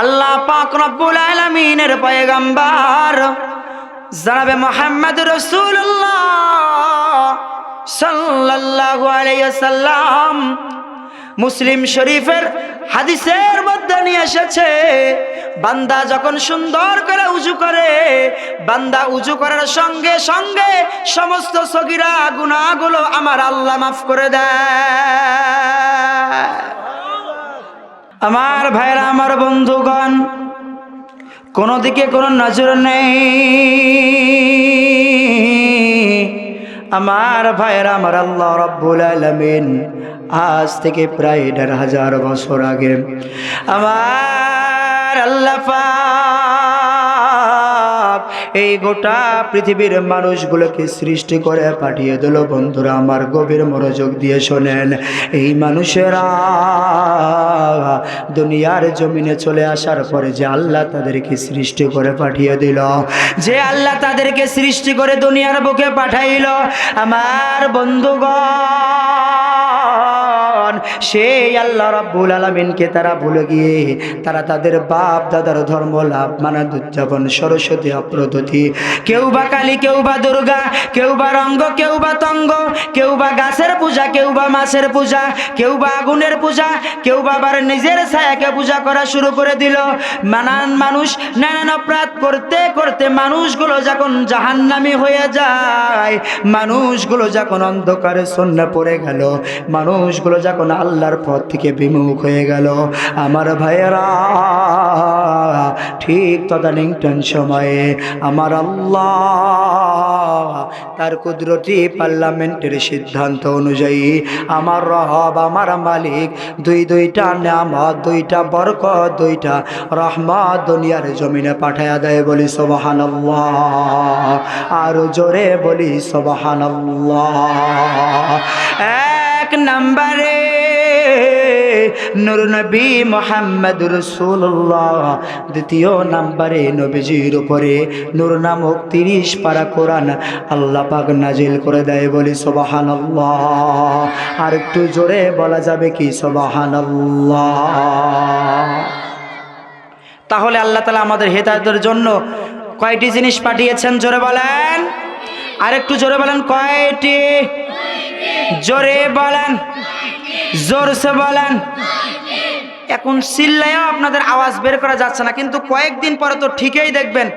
আল্লাহ পাক রব্বুল আলামিনের পয়গম্বর জনাবে মোহাম্মদ রসুল্লাহ সাল্লাল্লাহু আলাইহি সাল্লাম মুসলিম শরীফের হাদিসের মধ্যে নিয়ে এসেছে, বান্দা যখন সুন্দর করে উজু করে, বান্দা উজু করার সঙ্গে সঙ্গে সমস্ত সগিরা গুনাহগুলো আমার আল্লাহ মাফ করে দেয়। আমার ভাইরা, আমার বন্ধুগণ, কোনো দিকে কোনো নজর নেই। আমার ভাইরা, আমার আল্লাহ রব্বুল আলমিন, আজ থেকে প্রায় দেড় হাজার বছর আগে, আমার আল্লাহ এই গোটা পৃথিবীর মানুষগুলোকে সৃষ্টি করে পাঠিয়ে দিল। বন্ধুরা, আমার গভীর মনোযোগ দিয়ে শোনেন। এই মানুষেরা দুনিয়ার জমিনে চলে আসার পরে যে আল্লাহ তাদেরকে সৃষ্টি করে পাঠিয়ে দিল, যে আল্লাহ তাদেরকে সৃষ্টি করে দুনিয়ার বুকে পাঠাইল, আমার বন্ধুগণ সেই আল্লাহ রাব্বুল আলমিনকে তারা ভুলে গিয়ে তারা তাদের বাপ দাদার ধর্ম লাভ মানাদ উদযাপন, সরস্বতী অপ্রদতি কেউ বা কালী, কেউ বা দুর্গা, কেউ বা রঙ্গ, কেউ বা তঙ্গ, কেউ বা গাছের পূজা, কেউ বা মাছের পূজা, কেউ বা আগুনের পূজা, কেউ বা আবার নিজের ছায়াকে পূজা করা শুরু করে দিল। নানান মানুষ, নানান অপরাধ করতে করতে মানুষগুলো যখন জাহান্নামি হয়ে যায়, মানুষগুলো যখন অন্ধকারে সন্না পড়ে গেল, মানুষগুলো যখন আল্লাহর পথ থেকে বিমুখ হয়ে গেল, আমার ভাইয়েরা, ঠিক তদানীন্তন সময়ে আমার আল্লাহ তার কুদরতি পার্লামেন্টের সিদ্ধান্ত অনুযায়ী আমার রহব আমার মালিক, দুই দুইটা নামত দুইটা বরকত, দুইটা রহমত দুনিয়ার জমিনে পাঠায়া দেয় বলি সবহান আরও জোরে বলি সবহান এক নম্বরে নবী মোহাম্মদ রসুল্লাহ দ্বিতীয় নাম্বারে নবীজির উপরে নূর নামক তিরিশ পারা কোরআন আল্লাহ পাক নাজিল করে দেয় বলি সবাহান আর একটু জোরে বলা যাবে কি সবাহান তাহলে আল্লাহ তালা আমাদের হেদায়তের জন্য কয়টি জিনিস পাঠিয়েছেন? জোরে বলেন। আর একটু জোরে বলেন কয়টি? জোরে বলেন। জোরসে বলেন। এখন চিল্লায়ও আপনাদের আওয়াজ বের করা যাচ্ছে না, কিন্তু কয়েকদিন পরে তো ঠিকই দেখবেন।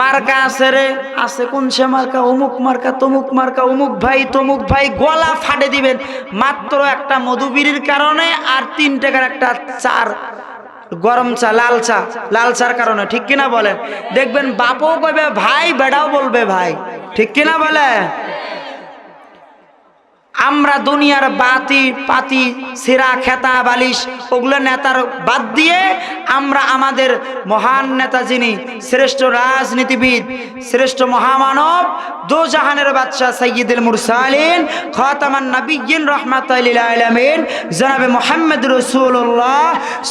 মার্কা আছে রে, আছে কোন সে মার্কা? অমুক মার্কা, তমুক মার্কা, অমুক ভাই, তমুক ভাই, গলা ফাটে দিবেন। মাত্র একটা মধুবিরির কারণে আর তিন টাকার একটা চার, গরম চা, লাল চা, লাল চার কারণে, ঠিক কিনা বলেন? দেখবেন বাপও কবে ভাই, বেড়াও বলবে ভাই, ঠিক কিনা বলে আমরা দুনিয়ার বাতি, পাতি, সেরা, খেতা, বালিশ ওগুলো নেতার বাদ দিয়ে আমরা আমাদের মহান নেতা যিনি, শ্রেষ্ঠ রাজনীতিবিদ, শ্রেষ্ঠ মহামানব দো জাহানের বাদশাহ সৈয়দুল মুরসালিন, খতামান নবীন রহমাতামিন জনাবে মোহাম্মদ রসুল্লাহ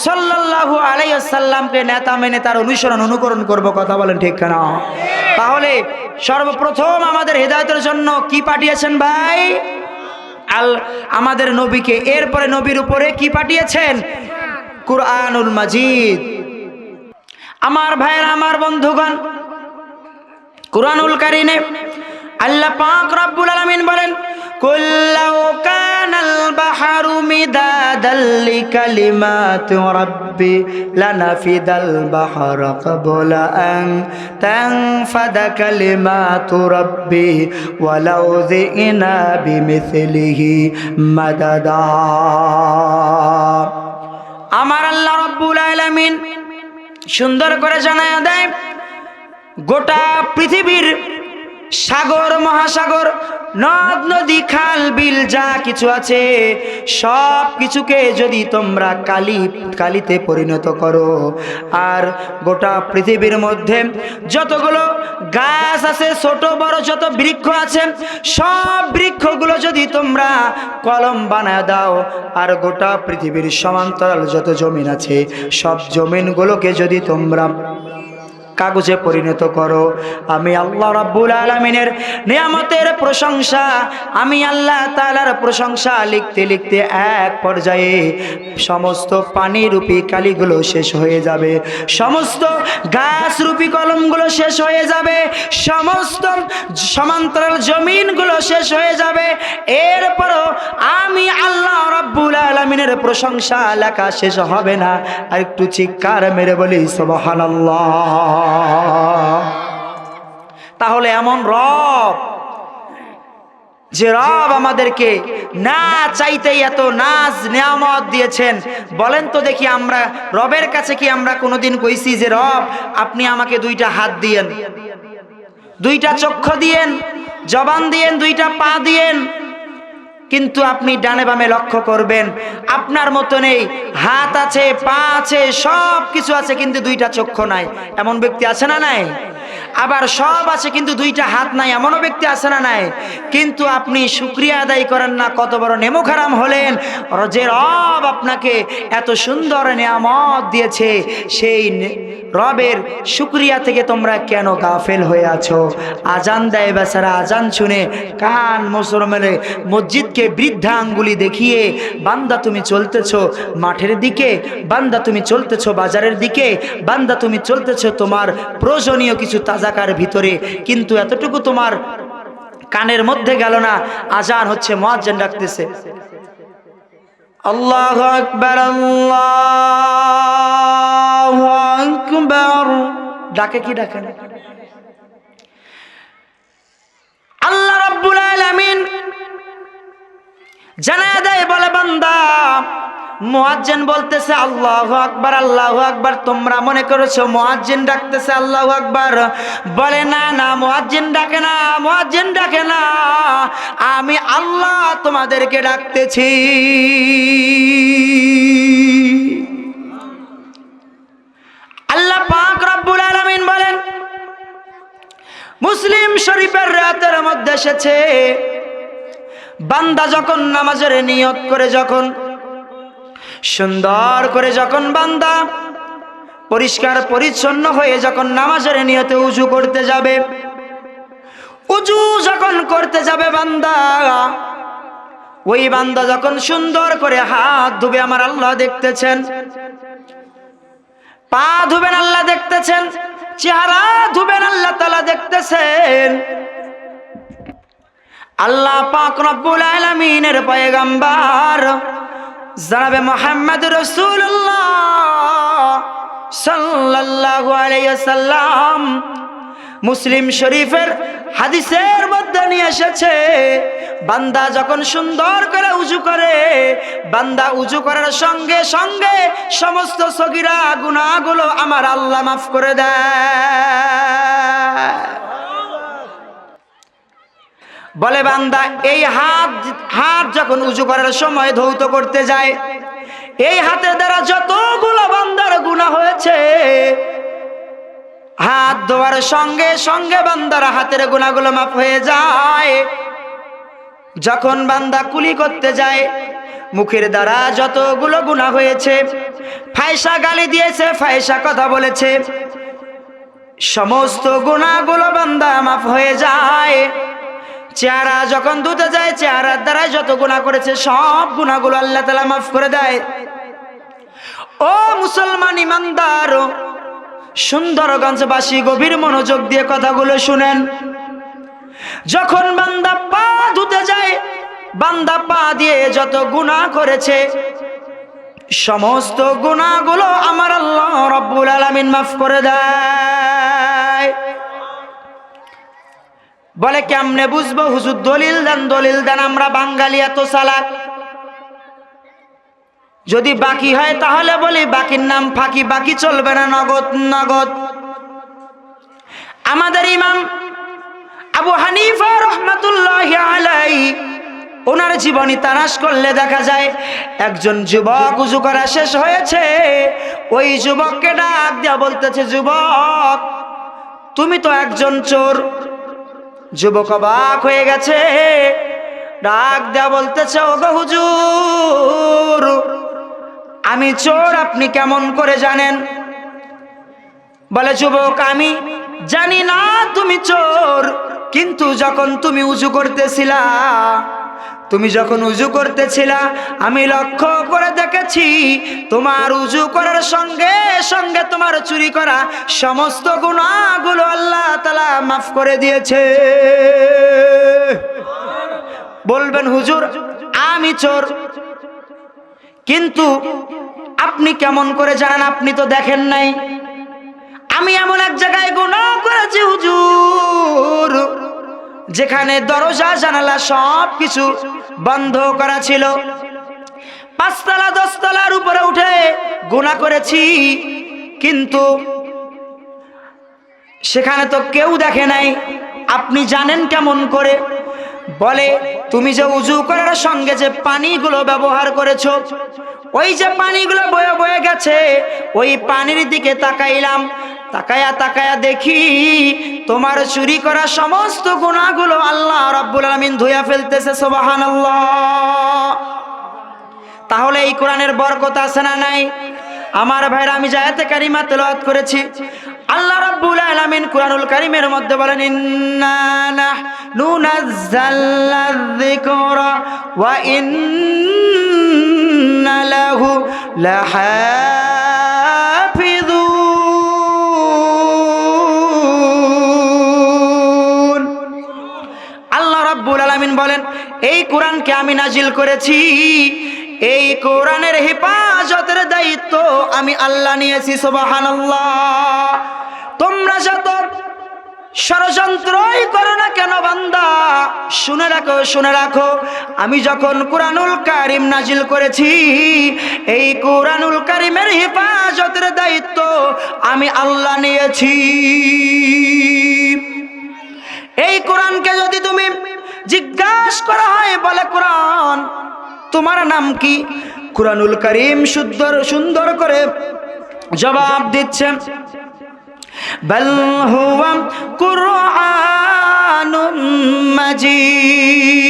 সাল্লাল্লাহু আলাইসাল্লামকে নেতা মেনে তার অনুসরণ, অনুকরণ করব, কথা বলেন ঠিক কেনা? তাহলে সর্বপ্রথম আমাদের হৃদায়তের জন্য কি পাঠিয়েছেন ভাই? আল আমাদের নবীকে। এরপরে নবীর উপরে কি পাঠিয়েছেন? কুরআনুল মাজিদ। আমার ভাইয়ের, আমার বন্ধুগণ, কুরআনুল কারিনে আল্লাহ পাক রব্বুল আলামিন বলেন, কুল্লাউ মিদাদাল লিকালিমাতি রাব্বি লানাফিদাল বাহরু তানফাদা কালিমাতু বিমিথলিহি মাদাদা। আমার আল্লাহ রব্বুল আলামিন সুন্দর করে জানায়া দেয়, গোটা পৃথিবীর সাগর, মহাসাগর, নদ, নদী, খাল, বিল, যা কিছু আছে, সব কিছুকে যদি তোমরা কালি, কালিতে পরিণত করো। আর গোটা পৃথিবীর মধ্যে যতগুলো গাছ আছে, ছোট, বড় যত বৃক্ষ আছে, সব বৃক্ষগুলো যদি তোমরা কলম বানায় দাও, আর গোটা পৃথিবীর সমান্তরাল যত জমিন আছে, সব জমিনগুলোকে যদি তোমরা কাগজে পরিণত করো। আমি আল্লাহ রাব্বুল আলমিনের নিয়ামতের প্রশংসা, আমি আল্লাহ তালার প্রশংসা লিখতে লিখতে এক পর্যায়ে সমস্ত পানিরূপী কালিগুলো শেষ হয়ে যাবে। সমস্ত গাছ রূপী কলমগুলো শেষ হয়ে যাবে। সমস্ত সমান্তরাল জমিনগুলো শেষ হয়ে যাবে। এরপরও আমি আল্লাহ রাব্বুল আলমিনের প্রশংসা লেখা শেষ হবে না। আর একটু চিৎকার মেরে বলি, সুবহানাল্লাহ। তাহলে এমন রব, যে রব আমাদেরকে না চাইতেই এত নাজ নিয়ামত দিয়েছেন। বলেন তো দেখি আমরা, রবের কাছে কি আমরা কোনোদিন কইছি যে, রব, আপনি আমাকে দুইটা হাত দিয়েন। দুইটা চক্ষু দিয়েন, জবান দিয়েন, দুইটা পা দিয়েন। কিন্তু আপনি ডানে বামে লক্ষ্য করবেন, আপনার মতো নেই। হাত আছে, পা আছে সব কিছু আছে, কিন্তু দুইটা চক্ষু নাই। এমন ব্যক্তি আছে না নাই? আবার সব আছে, কিন্তু দুইটা হাত নাই, এমনও ব্যক্তি আছে না নাই? কিন্তু আপনি শুক্রিয়া আদায় করেন না, কত বড় নেমুখারাম হলেন। যে রব আপনাকে এত সুন্দর নিয়ামত দিয়েছে, সেই রবের শুক্রিয়া থেকে তোমরা কেন গাফেল হয়ে আছো? আজান দেয় বেচারা, আজান শুনে কান মুসলমানের মসজিদকে বৃদ্ধা আঙ্গুলি দেখিয়ে, বান্দা তুমি চলতেছ মাঠের দিকে, বান্দা তুমি চলতেছ বাজারের দিকে, বান্দা তুমি চলতেছ তোমার প্রয়োজনীয় কিছু তাজাকার ভিতরে। কিন্তু এতটুকু তোমার কানের মধ্যে গেল না, আজান হচ্ছে, মোয়াজ্জেন ডাকতেছে। আল্লাহ আকবার আল্লাহ আকবার। ডাকে কি ডাকে আল্লাহ রাব্বুল আলামিন জানা দেয়, বলে বান্দা মুয়াজ্জিন বলতেছে, আল্লাহ আকবার আল্লাহ আকবার। তোমরা মনে করেছ মুয়াজ্জিন ডাকতেছে, আল্লাহ আকবার। বলে, না না, মুয়াজ্জিন ডাকে না, মুয়াজ্জিন ডাকে না। আমি আল্লাহ তোমাদেরকে ডাকতেছি। আল্লাহ পাক রব্বুল আলামিন বলেন, মুসলিম শরীফের রাতের মধ্যে এসেছে। বান্দা যখন নামাজের নিয়ত করে, যখন সুন্দর করে যখন বান্দা পরিষ্কার পরিচ্ছন্ন হয়ে যখন নামাজের নিয়তে উজু করতে যাবে, উজু যখন করতে যাবে বান্দা, ওই বান্দা যখন সুন্দর করে হাত ধুবে, আমার আল্লাহ দেখতেছেন, পা ধুবেন আল্লাহ দেখতেছেন, চেহারা ধুবেন আল্লাহ তালা দেখতেছেন। আল্লাহ পাক রব্বুল আলামিনের পয়গম্বর জনাবে মোহাম্মদ সাল্লাম মুসলিম শরীফের হাদিসের মধ্যে নিয়ে এসেছে, বান্দা যখন সুন্দর করে উজু করে, বান্দা উজু করার সঙ্গে সঙ্গে সমস্ত সগিরা গুনাহগুলো আমার আল্লাহ মাফ করে দেয়। বলে, বান্দা, এই হাত হাত যখন উঁচু করার সময় ধৌত করতে যায়, এই হাতের দ্বারা যতগুলো বান্দার গুণা হয়েছে, হাত ধোয়ার সঙ্গে সঙ্গে বান্দার হাতের গুণাগুলো মাফ হয়ে যায়। যখন বান্দা কুলি করতে যায়, মুখের দ্বারা যতগুলো গুণা হয়েছে, ফায়সা গালি দিয়েছে, ফায়সা কথা বলেছে, সমস্ত গুণাগুলো বান্দা মাফ হয়ে যায়। চেহারা যখন ধুতে যায়, চেহারার দ্বারা যত গুণা করেছে, সব গুণাগুলো আল্লাহ তালা মাফ করে দেয়। ও মুসলমান ইমানদার, সুন্দরগঞ্জবাসী, গভীর মনোযোগ দিয়ে কথাগুলো শুনেন। যখন বান্দা পা ধুতে যায়, বান্দা পা দিয়ে যত গুণা করেছে, সমস্ত গুণাগুলো আমার আল্লাহ রব্বুল আলমিন মাফ করে দেয়। বলে, কেমনে বুঝব? হুজুর দলিল দেন দলিল দেন, আমরা বাঙালি এত সালাক যদি বাকি হয় তাহলে বলি, বাকির নাম ফাঁকি, বাকি চলবে না, নগদ নগদ। আমাদের ইমাম আবু হানিফা রহমাতুল্লাহ ওনার জীবনী তারাশ করলে দেখা যায়, একজন যুবক উজু করা শেষ হয়েছে। ওই যুবককে ডাক দেওয়া বলতেছে, যুবক, তুমি তো একজন চোর। যুবক অবাক হয়ে গেছে। ডাক দেওয়া বলতেছে ও হুজুর, আমি চোর, আপনি কেমন করে জানেন? বলে, যুবক, আমি জানি না তুমি চোর কিন্তু যখন তুমি উজু করতেছিলা, তুমি যখন উজু করতেছিলা, আমি লক্ষ্য করে দেখেছি তোমার উজু করার সঙ্গে সঙ্গে তোমার চুরি করা সমস্ত গুণাগুলো আল্লাহ তালা মাফ করে দিয়েছে। বলবেন, হুজুর, আমি চোর। কিন্তু আপনি কেমন করে জানেন? আপনি তো দেখেন নাই। আমি এমন এক জায়গায় গুনাহ করেছি যেখানে দরজা, জানালা সব কিছু বন্ধ করা ছিল। পাঁচতলা, দশতলার উপরে উঠে গুণা করেছি, কিন্তু সেখানে তো কেউ দেখে নাই। আপনি জানেন কেমন করে? বলে, তুমি যে উজু করার সঙ্গে যে পানিগুলো ব্যবহার করেছ, ওই যে পানিগুলো বয়ে বয়ে গেছে, ওই পানির দিকে তাকাইলাম তাকায়া তাকায়া দেখি তোমার চুরি করা সমস্ত গুণাগুলো আল্লাহ রাব্বুল আলামিন ধুয়া ফেলতেছে, সুবহানাল্লাহ। তাহলে এই কোরআনের বরকত আছে না নাই? আমার ভাইরা, আমি জায়াতে কারিমা তেলাওয়াত করেছি, আল্লাহ রাব্বুল আলামিন কুরআনুল কারীমের মধ্যে বলেন, ইন্না নাহনু নাযালনা যিকরা ওয়া ইন্না লাহু লাহাফিজুন আমি নাজিল করেছি। এই কোরআনের হেফাজতের দায়িত্ব আমি আল্লাহ নিয়েছি, সুবহানাল্লাহ। তোমরা যত ষড়যন্ত্রই করো না কেন বান্দা, শুনে রাখো শুনে রাখো, আমি যখন কোরআনুল কারিম নাজিল করেছি, এই কোরআনুল কারিমের হেফাজতের দায়িত্ব আমি আল্লাহ নিয়েছি। এই কোরআনকে যদি তুমি জিজ্ঞাসা করা হয়, বলে কোরআন। তোমার নাম কি? কোরআনুল করিম সুন্দর সুন্দর করে জবাব দিচ্ছে বল হুয়া কুরআনুম মাজিদ।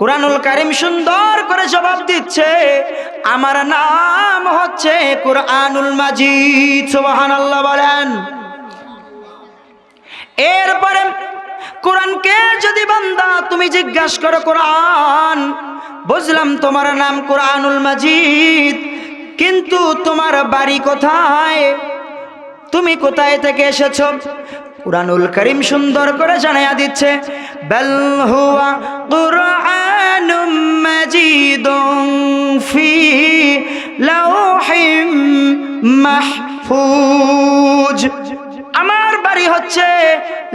কোরআনুল কারিম সুন্দর করে জবাব দিচ্ছে। আমার নাম হচ্ছে কোরআনুল মাজিদ, সুবহানাল্লাহ বলেন। এরপরে কোরআনকে যদি বান্দা তুমি জিজ্ঞাসা করো কোরআন, বুঝলাম তোমার নাম কোরআনুল মাজিদ, কিন্তু তোমার বাড়ি কোথায়? তুমি কোথায় থেকে এসেছ? কোরআনুল করিম সুন্দর করে জানাইয়া দিচ্ছে, বেল হুয়া কুরআনুম মাজিদুন ফি লাউহিম মাহফুজ। আমার বাড়ি হচ্ছে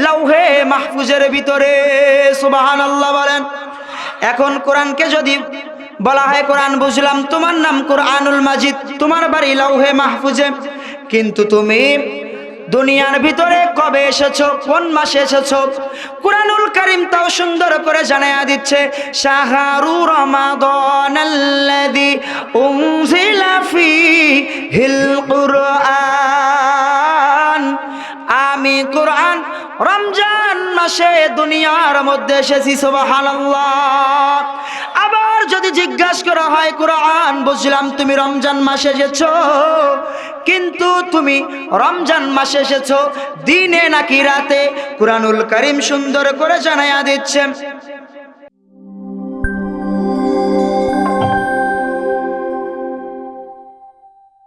লাউহে মাহফুজের ভিতরে সুবাহান আল্লাহ বলেন। এখন কোরআনকে যদি বলা হয়, কোরআন বুঝলাম, তোমার নাম কোরআনুল মাজিদ, তোমার বাড়ি লাউহে মাহফুজে। কিন্তু তুমি দুনিয়ার ভিতরে কবে এসেছ, কোন মাসে এসেছ? কোরআনুল করিম তাও সুন্দর করে জানাইয়া দিচ্ছে, শাহরু রমাদান আল্লাযী উনজিলা ফীহিল কুরআন। আমি কোরআন রমজান মাসে দুনিয়ার মধ্যে এসেছি, সুবহানাল্লাহ। আবার যদি জিজ্ঞাসা করা হয়, কোরআন বুঝলাম তুমি রমজান মাসে এসেছ, কিন্তু তুমি রমজান মাসে এসেছ, দিনে নাকি রাতে? কোরআনুল করিম সুন্দর করে জানাইয়া দিচ্ছে